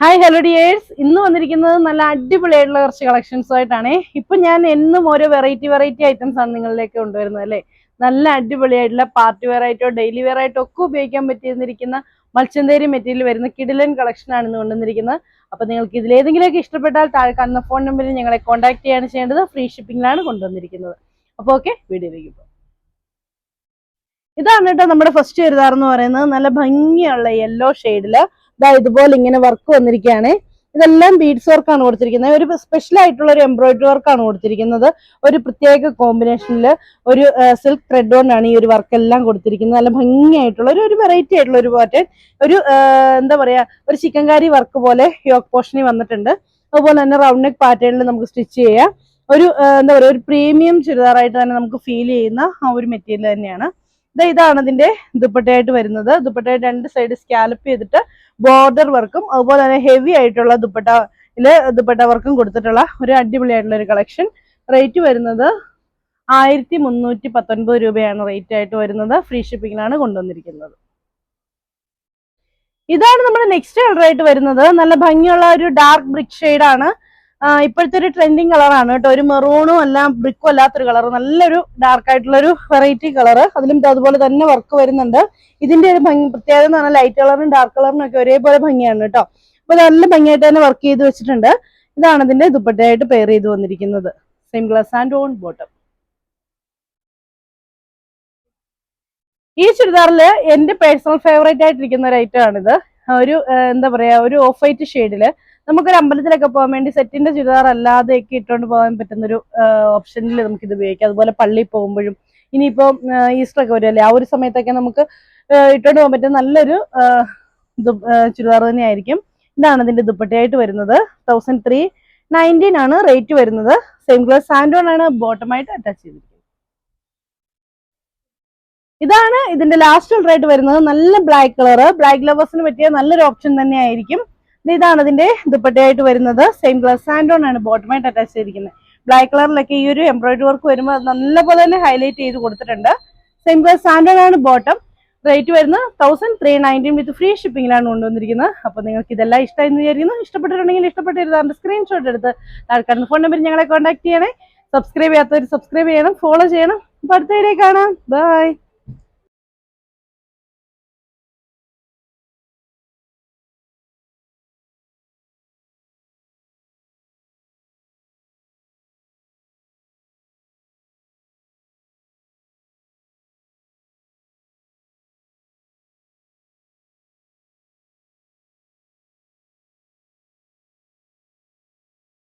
Hi hello dears ഇന്ന് വന്നിരിക്കുന്നത് നല്ല അടിപൊളിയായിട്ടുള്ള കുറച്ച് കളക്ഷൻസ് ആയിട്ടാണ്. ഇപ്പൊ ഞാൻ എന്നും ഓരോ വെറൈറ്റി വെറൈറ്റി ഐറ്റംസ് ആണ് നിങ്ങളിലേക്ക് കൊണ്ടുവരുന്നത് അല്ലേ? നല്ല അടിപൊളിയായിട്ടുള്ള പാർട്ടി വെയർ ആയിട്ടോ ഡെയിലി വെയർ ആയിട്ടോ ഒക്കെ ഉപയോഗിക്കാൻ പറ്റിയിരുന്നിരിക്കുന്ന മത്സ്യന്തേരി മെറ്റീരിയൽ വരുന്ന കിഡിലൻ കളക്ഷൻ ആണ് ഇന്ന് കൊണ്ടുവന്നിരിക്കുന്നത്. അപ്പൊ നിങ്ങൾക്ക് ഇതിലേതെങ്കിലുമൊക്കെ ഇഷ്ടപ്പെട്ടാൽ താഴെ കാണുന്ന ഫോൺ നമ്പറിൽ ഞങ്ങളെ കോൺടാക്ട് ചെയ്യാണ് ചെയ്യേണ്ടത്. ഫ്രീ ഷിപ്പിംഗിലാണ് കൊണ്ടുവന്നിരിക്കുന്നത്. അപ്പോൾ ഓക്കെ വീഡിയോയിലേക്ക് പോകും ഇതാണ് കേട്ടോ നമ്മുടെ ഫസ്റ്റ് ചുരിദാർ എന്ന് പറയുന്നത്. നല്ല ഭംഗിയുള്ള യെല്ലോ ഷെയ്ഡിൽ ഇതാ ഇതുപോലെ ഇങ്ങനെ വർക്ക് വന്നിരിക്കുകയാണ്. ഇതെല്ലാം ബീഡ്സ് വർക്കാണ് കൊടുത്തിരിക്കുന്നത്. ഒരു സ്പെഷ്യൽ ആയിട്ടുള്ള ഒരു എംബ്രോയിഡറി വർക്കാണ് കൊടുത്തിരിക്കുന്നത്. ഒരു പ്രത്യേക കോമ്പിനേഷനിൽ ഒരു സിൽക്ക് ത്രെഡ് കൊണ്ടാണ് ഈ ഒരു വർക്ക് എല്ലാം കൊടുത്തിരിക്കുന്നത്. നല്ല ഭംഗിയായിട്ടുള്ള ഒരു ഒരു വെറൈറ്റി ആയിട്ടുള്ള ഒരു പാറ്റേൺ ഒരു എന്താ പറയാ ഒരു ചിക്കൻ കാരി വർക്ക് പോലെ യോക്ക് പോർഷനിൽ വന്നിട്ടുണ്ട്. അതുപോലെ തന്നെ റൗണ്ട് നെക്ക് പാറ്റേണിൽ നമുക്ക് സ്റ്റിച്ച് ചെയ്യാം. ഒരു എന്താ പറയുക ഒരു പ്രീമിയം ചുരിദാറായിട്ട് തന്നെ നമുക്ക് ഫീൽ ചെയ്യുന്ന ആ ഒരു മെറ്റീരിയൽ തന്നെയാണ്. ഇതാണ് അതിന്റെ ദുപ്പട്ടയായിട്ട് വരുന്നത്. ദുപ്പട്ടയുടെ രണ്ട് സൈഡ് സ്കാലപ്പ് ചെയ്തിട്ട് ബോർഡർ വർക്കും അതുപോലെ തന്നെ ഹെവി ആയിട്ടുള്ള ദുപ്പട്ടയിൽ ദുപ്പട്ട വർക്കും കൊടുത്തിട്ടുള്ള ഒരു അടിപൊളിയായിട്ടുള്ള ഒരു കളക്ഷൻ റേറ്റ് വരുന്നത് ആയിരത്തി മുന്നൂറ്റി പത്തൊൻപത് രൂപയാണ് റേറ്റ് ആയിട്ട് വരുന്നത്. ഫ്രീ ഷിപ്പിങ്ങിലാണ് കൊണ്ടുവന്നിരിക്കുന്നത്. ഇതാണ് നമ്മുടെ നെക്സ്റ്റ് കളർ ആയിട്ട് വരുന്നത്. നല്ല ഭംഗിയുള്ള ഒരു ഡാർക്ക് ബ്രിക് ഷെയ്ഡാണ് ഇപ്പോഴത്തെ ഒരു ട്രെൻഡിങ് കളറാണ് കേട്ടോ. ഒരു മെറൂണും അല്ല ബ്രിക്കും അല്ലാത്തൊരു കളർ നല്ലൊരു ഡാർക്ക് ആയിട്ടുള്ള ഒരു വെറൈറ്റി കളർ അതിലും അതുപോലെ തന്നെ വർക്ക് വരുന്നുണ്ട്. ഇതിന്റെ ഒരു ഭംഗി പ്രത്യേകത എന്ന് പറഞ്ഞാൽ ലൈറ്റ് കളറിനും ഡാർക്ക് കളറിനും ഒക്കെ ഒരേപോലെ ഭംഗിയാണ് കേട്ടോ. അപ്പൊ നല്ല ഭംഗിയായിട്ട് തന്നെ വർക്ക് ചെയ്ത് വെച്ചിട്ടുണ്ട്. ഇതാണ് ഇതിന്റെ ദുപ്പട്ടയായിട്ട് പെയർ ചെയ്ത് വന്നിരിക്കുന്നത്. Same glass and on bottom ഈ ചുരിദാറിൽ എന്റെ പേഴ്സണൽ ഫേവറേറ്റ് ആയിട്ടിരിക്കുന്ന ഒരു ഐറ്റം ആണിത്. ഒരു എന്താ പറയാ ഒരു ഓഫ് വൈറ്റ് ഷെയ്ഡിൽ നമുക്കൊരു അമ്പലത്തിലൊക്കെ പോകാൻ വേണ്ടി സെറ്റിന്റെ ചുരിദാർ അല്ലാതെയൊക്കെ ഇട്ടുകൊണ്ട് പോകാൻ പറ്റുന്ന ഒരു ഓപ്ഷനിൽ നമുക്ക് ഇത് ഉപയോഗിക്കാം. അതുപോലെ പള്ളിയിൽ പോകുമ്പോഴും ഇനിയിപ്പോ ഈസ്റ്റർ ഒക്കെ വരുമല്ലേ ആ ഒരു സമയത്തൊക്കെ നമുക്ക് ഇട്ടുകൊണ്ട് പോകാൻ പറ്റുന്ന നല്ലൊരു ചുരിദാർ തന്നെയായിരിക്കും. ഇതാണ് ഇതിന്റെ ദുപ്പട്ടയായിട്ട് വരുന്നത്. തൗസൻഡ് ത്രീ നയന്റീൻ ആണ് റേറ്റ് വരുന്നത്. സെയിം കളർ സാൻഡോൺ ആണ് ബോട്ടമായിട്ട് അറ്റാച്ച് ചെയ്തിരിക്കുന്നത്. ഇതാണ് ഇതിന്റെ ലാസ്റ്റ് കളറായിട്ട് വരുന്നത്. നല്ല ബ്ലാക്ക് കളർ ബ്ലാക്ക് ലവേഴ്സിന് പറ്റിയ നല്ലൊരു ഓപ്ഷൻ തന്നെ ആയിരിക്കും ഇത് ഇതാണ് ഇതിന്റെ ദുപ്പട്ടയായിട്ട് വരുന്നത്. സെയിം ഗ്ലാസ് സാൻഡോൺ ആണ് ബോട്ടമായിട്ട് അറ്റാച്ച് ചെയ്തിരിക്കുന്നത്. ബ്ലാക്ക് കളറിലൊക്കെ ഈ ഒരു എംബ്രോയിഡറി വർക്ക് വരുമ്പോൾ നല്ല നല്ലപോലെ തന്നെ ഹൈലൈറ്റ് ചെയ്ത് കൊടുത്തിട്ടുണ്ട്. സെയിം ഗ്ലാസ് സാൻഡോൺ ആണ് ബോട്ടം റേറ്റ് വരുന്നത് thousand three nineteen with free ഷിപ്പിംഗിലാണ് കൊണ്ടുവന്നിരിക്കുന്നത്. അപ്പോൾ നിങ്ങൾക്ക് ഇതെല്ലാം ഇഷ്ടമായി എന്ന് വിചാരിക്കുന്നു. ഇഷ്ടപ്പെട്ടിട്ടുണ്ടെങ്കിൽ ഇഷ്ടപ്പെട്ടിരുന്ന സ്ക്രീൻഷോട്ട് എടുത്ത് താൽക്കാലം ഫോൺ നമ്പർ ഞങ്ങളെ കോൺടാക്ട് ചെയ്യണേ. സബ്സ്ക്രൈബ് ചെയ്യാത്തവർ സബ്സ്ക്രൈബ് ചെയ്യണം ഫോളോ ചെയ്യണം. അപ്പോൾ അടുത്ത വീഡിയോ കാണാം. ബൈ